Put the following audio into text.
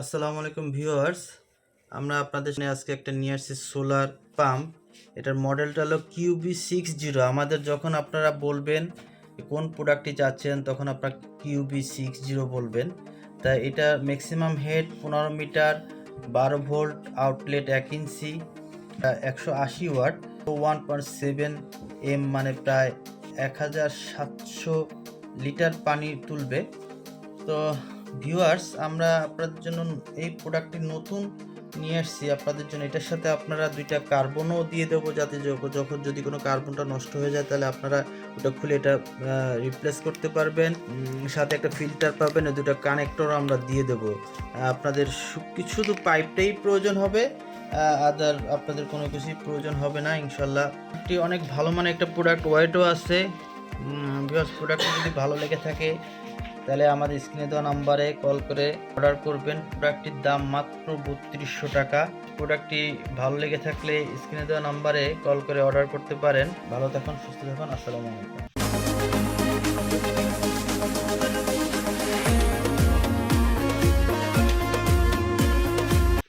আসসালামু আলাইকুম ভিউয়ার্স। আমরা আপনাদের সামনে আজকে একটা নিয়ে আসছি সোলার পাম্প। এটার মডেলটা হলো কিউবি সিক্স জিরো। আমাদের যখন আপনারা বলবেন কোন প্রোডাক্টটি চাচ্ছেন, তখন আপনার কিউবি সিক্স জিরো বলবেন। তা এটা ম্যাক্সিমাম হেড পনেরো মিটার, বারো ভোল্ট আউটলেট এক ইঞ্চি একশো আশি watt. One point seven M মানে প্রায় এক হাজার সাতশো লিটার পানি তুলবে। তো ভিউয়ার্স আমরা আপনাদের জন্য এই প্রোডাক্টটি নতুন নিয়ে আসছি। আপনাদের জন্য এটার সাথে আপনারা দুইটা কার্বনও দিয়ে দেবো যাতে যখন যদি কোনো কার্বনটা নষ্ট হয়ে যায়, তাহলে আপনারা ওটা খুলে এটা রিপ্লেস করতে পারবেন। সাথে একটা ফিল্টার পাবেন দুটো কানেক্টর আমরা দিয়ে দেবো। আপনাদের কিছু শুধু পাইপটাই প্রয়োজন হবে আদার আপনাদের কোনো কিছুই প্রয়োজন হবে না, ইনশাল্লাহ। এটি অনেক ভালো মানে একটা প্রোডাক্ট ওয়েটও আছে। বিকজ প্রোডাক্টটি যদি ভালো লেগে থাকে তাহলে আমাদের স্ক্রিনে দেওয়া নাম্বারে কল করে অর্ডার করবেন। প্রোডাক্টটির দাম মাত্র বত্রিশশো টাকা। প্রোডাক্টটি ভালো লেগে থাকলে স্ক্রিনে দেওয়া নাম্বারে কল করে অর্ডার করতে পারেন। ভালো থাকুন, সুস্থ থাকুন, আসসালামু আলাইকুম।